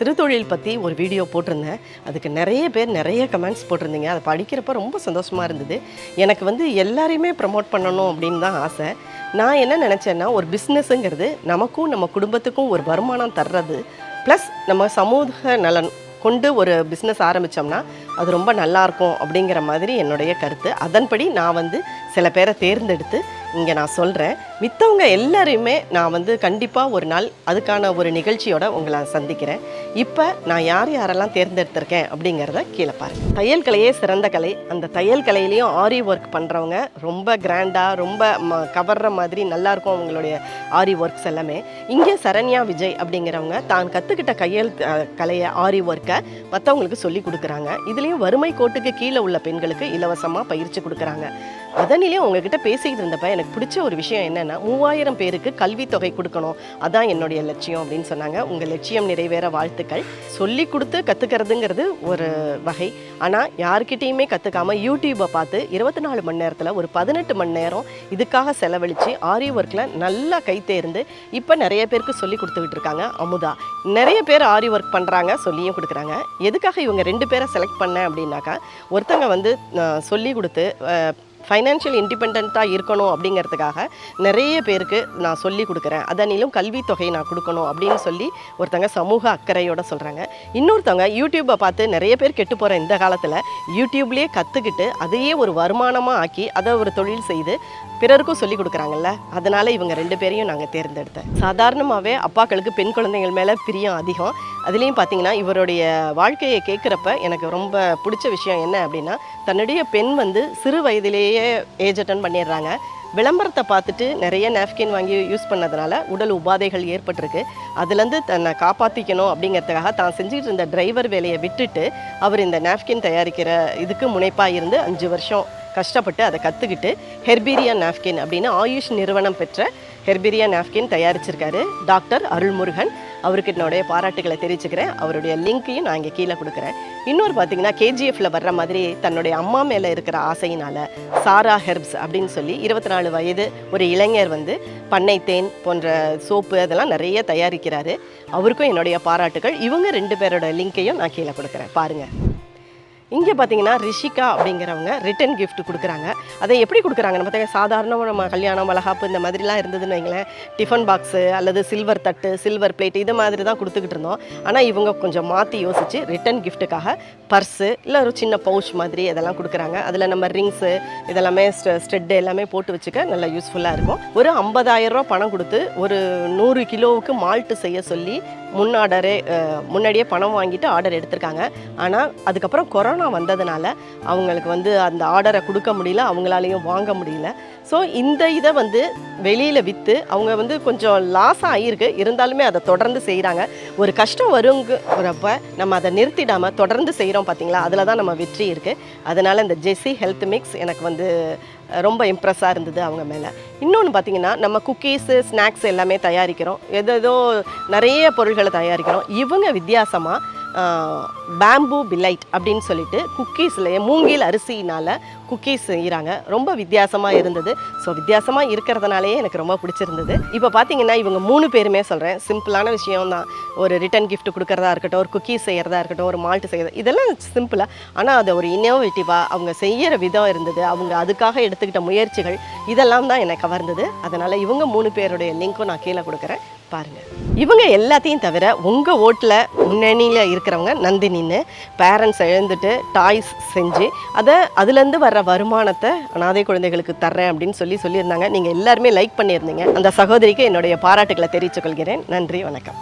சிறு தொழில் பற்றி ஒரு வீடியோ போட்டிருந்தேன். அதுக்கு நிறைய பேர் நிறைய கமெண்ட்ஸ் போட்டிருந்தீங்க. அதை படிக்கிறப்ப ரொம்ப சந்தோஷமாக இருந்தது. எனக்கு வந்து எல்லாரையுமே ப்ரமோட் பண்ணணும் அப்படின்னு தான் ஆசை. நான் என்ன நினச்சேன்னா ஒரு பிஸ்னஸ்ஸுங்கிறது நமக்கும் நம்ம குடும்பத்துக்கும் ஒரு வருமானம் தர்றது ப்ளஸ் நம்ம சமூக நலன் கொண்டு ஒரு பிஸ்னஸ் ஆரம்பித்தோம்னா அது ரொம்ப நல்லாயிருக்கும் அப்படிங்கிற மாதிரி என்னுடைய கருத்து. அதன்படி நான் வந்து சில பேரை தேர்ந்தெடுத்து இங்கே நான் சொல்கிறேன் மித்தவங்க எல்லாரையுமே நான் வந்து கண்டிப்பாக ஒரு நாள் அதுக்கான ஒரு நிகழ்ச்சியோட உங்களை சந்திக்கிறேன். இப்போ நான் யார் யாரெல்லாம் தேர்ந்தெடுத்திருக்கேன் அப்படிங்கிறத கீழே பாருங்க. தையல் கலையே சிறந்த கலை. அந்த தையல் கலையிலையும் ஆரி ஒர்க் பண்ணுறவங்க ரொம்ப கிராண்டாக ரொம்ப ம கவர்ற மாதிரி நல்லாயிருக்கும் அவங்களுடைய ஆரி ஒர்க்ஸ் எல்லாமே. இங்கே சரண்யா விஜய் அப்படிங்கிறவங்க தான் கற்றுக்கிட்ட கையல் கலையை ஆரி ஒர்க்கை மற்றவங்களுக்கு சொல்லி கொடுக்குறாங்க. இதுலேயும் வறுமை கோட்டுக்கு கீழே உள்ள பெண்களுக்கு இலவசமாக பயிற்சி கொடுக்குறாங்க. அதனிலே உங்ககிட்ட பேசிக்கிட்டு இருந்தப்ப எனக்கு பிடிச்ச ஒரு விஷயம் என்னென்னா மூவாயிரம் பேருக்கு கல்வித்தொகை கொடுக்கணும். அதான் என்னுடைய லட்சியம் அப்படின்னு சொன்னாங்க. உங்கள் லட்சியம் நிறைவேற வாழ்த்துக்கள். சொல்லி கொடுத்து கற்றுக்கிறதுங்கிறது ஒரு வகை. ஆனால் யார்கிட்டேயுமே கற்றுக்காம யூடியூப்பை பார்த்து இருபத்தி நாலு மணி நேரத்தில் ஒரு பதினெட்டு மணி நேரம் இதுக்காக செலவழித்து ஆரி ஒர்க்கில் நல்லா கைத்தேர்ந்து இப்போ நிறைய பேருக்கு சொல்லி கொடுத்துக்கிட்டு இருக்காங்க. அமுதா. நிறைய பேர் ஆரி ஒர்க் பண்ணுறாங்க சொல்லியும் கொடுக்குறாங்க. எதுக்காக இவங்க ரெண்டு பேரை செலக்ட் பண்ணேன் அப்படின்னாக்கா ஒருத்தங்க வந்து சொல்லி கொடுத்து ஃபைனான்ஷியல் இண்டிபெண்ட்டாக இருக்கணும் அப்படிங்கிறதுக்காக நிறைய பேருக்கு நான் சொல்லி கொடுக்குறேன். அதனிலும் கல்வித்தொகை நான் கொடுக்கணும் அப்படின்னு சொல்லி ஒருத்தங்க சமூக அக்கறையோட சொல்கிறாங்க இன்னொருத்தவங்க யூடியூப்பை பார்த்து நிறைய பேர் கெட்டு போகிற இந்த காலத்தில் யூடியூப்லேயே கற்றுக்கிட்டு அதையே ஒரு வருமானமாக ஆக்கி அதை ஒரு தொழில் செய்து பிறருக்கும் சொல்லி கொடுக்குறாங்கல்ல. அதனால் இவங்க ரெண்டு பேரையும் நாங்கள் தேர்ந்தெடுத்தேன். சாதாரணமாகவே அப்பாக்களுக்கு பெண் குழந்தைகள் மேலே பிரியம் அதிகம். அதுலேயும் பார்த்தீங்கன்னா இவருடைய வாழ்க்கையை கேட்குறப்ப எனக்கு ரொம்ப பிடிச்ச விஷயம் என்ன அப்படின்னா தன்னுடைய பெண் வந்து சிறு வயதிலேயே ஏஜ் அட்டன் பண்ணிடுறாங்க. விளம்பரத்தை பார்த்துட்டு நிறைய நாப்கின் வாங்கி யூஸ் பண்ணதுனால உடல் உபாதைகள் ஏற்பட்டிருக்கு. அதுலேருந்து தன்னை காப்பாற்றிக்கணும் அப்படிங்கிறதுக்காக தான் செஞ்சுட்டு இருந்த டிரைவர் வேலையை விட்டுட்டு அவர் இந்த நாப்கின் தயாரிக்கிற இதுக்கு முனைப்பாக இருந்து அஞ்சு வருஷம் கஷ்டப்பட்டு அதை கற்றுக்கிட்டு ஹெர்பீரியா நாப்கின் அப்படின்னு ஆயுஷ் நிறுவனம் பெற்ற ஹெர்பீரியா நாப்கின் தயாரிச்சிருக்காரு டாக்டர் அருள்முருகன். அவருக்கு என்னுடைய பாராட்டுகளை தெரிவிச்சுக்கிறேன். அவருடைய லிங்க்கையும் நான் இங்கே கீழே கொடுக்குறேன். இன்னொரு பார்த்தீங்கன்னா கேஜிஎஃப்ல வர்ற மாதிரி தன்னுடைய அம்மா மேலே இருக்கிற ஆசையினால சாரா ஹெர்ப்ஸ் அப்படின்னு சொல்லி இருபத்தி நாலு வயது ஒரு இளைஞர் வந்து பண்ணை தேன் போன்ற சோப்பு அதெல்லாம் நிறைய தயாரிக்கிறாரு. அவருக்கும் என்னுடைய பாராட்டுகள். இவங்க ரெண்டு பேரோட லிங்க்கையும் நான் கீழே கொடுக்குறேன். பாருங்கள் இங்கே பார்த்தீங்கன்னா ரிஷிகா அப்படிங்கிறவங்க ரிட்டன் கிஃப்ட் கொடுக்குறாங்க. அதை எப்படி கொடுக்குறாங்கன்னு பார்த்தீங்கன்னா சாதாரணமாக நம்ம கல்யாணம் வளகாப்பு இந்த மாதிரிலாம் இருந்ததுன்னு வைங்களேன். டிஃபன் பாக்ஸு அல்லது சில்வர் தட்டு சில்வர் பிளேட் இது மாதிரி தான் கொடுத்துக்கிட்டு இருந்தோம். ஆனால் இவங்க கொஞ்சம் மாற்றி யோசித்து ரிட்டன் கிஃப்ட்டுக்காக பர்ஸு இல்லை ஒரு சின்ன பவுச் மாதிரி இதெல்லாம் கொடுக்குறாங்க. அதில் நம்ம ரிங்ஸு இதெல்லாமே ஸ்டெட்டு எல்லாமே போட்டு வச்சுக்க நல்லா யூஸ்ஃபுல்லாக இருக்கும். ஒரு ஐம்பதாயிரம் ரூபா பணம் கொடுத்து ஒரு நூறு கிலோவுக்கு மால்ட்டு செய்ய சொல்லி முன் ஆர்டரே முன்னாடியே பணம் வாங்கிட்டு ஆர்டர் எடுத்திருக்காங்க. ஆனால் அதுக்கப்புறம் கொரோனா வந்ததுனால அவங்களுக்கு வந்து அந்த ஆர்டரை கொடுக்க முடியல அவங்களாலையும் வாங்க முடியல. ஸோ இந்த இதை வந்து வெளியில் விற்று அவங்க வந்து கொஞ்சம் லாஸ் ஆகியிருக்கு இருந்தாலுமே அதை தொடர்ந்து செய்கிறாங்க ஒரு கஷ்டம் வருங்கிறப்ப நம்ம அதை நிறுத்திடாமல் தொடர்ந்து செய்கிறோம் பார்த்தீங்களா அதில் தான் நம்ம வெற்றி இருக்குது அதனால் இந்த ஜெஸ்ஸி ஹெல்த் மிக்ஸ் எனக்கு வந்து ரொம்ப இம்ப்ரெஸ்ஸாக இருந்தது அவங்க மேலே. இன்னொன்று பார்த்தீங்கன்னா நம்ம குக்கீஸு ஸ்நாக்ஸ் எல்லாமே தயாரிக்கிறோம். எதோ நிறைய பொருள்களை தயாரிக்கிறோம். இவங்க வித்தியாசமாக பேம்பூ பிலைட் அப்படின்னு சொல்லிட்டு குக்கீஸ்லேயே மூங்கில் அரிசினால் குக்கீஸ் செய்கிறாங்க ரொம்ப வித்தியாசமாக இருந்தது. ஸோ வித்தியாசமாக இருக்கிறதுனாலே எனக்கு ரொம்ப பிடிச்சிருந்தது. இப்போ பார்த்தீங்கன்னா இவங்க மூணு பேருமே சொல்கிறேன் சிம்பிளான விஷயம் தான் ஒரு ரிட்டன் கிஃப்ட் கொடுக்குறதா இருக்கட்டும் ஒரு குக்கீஸ் செய்கிறதா இருக்கட்டும் ஒரு மால்ட் செய்கிறது இதெல்லாம் சிம்பிளாக ஆனால் அது ஒரு இன்னோவேட்டிவாக அவங்க செய்கிற விதம் இருந்தது. அவங்க அதுக்காக எடுத்துக்கிட்ட முயற்சிகள் இதெல்லாம் தான் என்னை கவர்ந்தது. அதனால் இவங்க மூணு பேருடைய லிங்க்கும் நான் கீழே கொடுக்குறேன். பாருங்கள் இவங்க எல்லாத்தையும் தவிர உங்கள் ஓட்டில் முன்னணியில் இருக்கிறவங்க நந்தினின்னு பேரண்ட்ஸ் எழுந்துட்டு டாய்ஸ் செஞ்சு அதை அதுலேருந்து வர்ற வருமானத்தை அனாதை குழந்தைகளுக்கு தர்றேன் அப்படின்னு சொல்லி சொல்லியிருந்தாங்க. நீங்கள் எல்லாருமே லைக் பண்ணியிருந்தீங்க. அந்த சகோதரிக்கு என்னுடைய பாராட்டுகளை தெரிவித்துக் கொள்கிறேன். நன்றி வணக்கம்.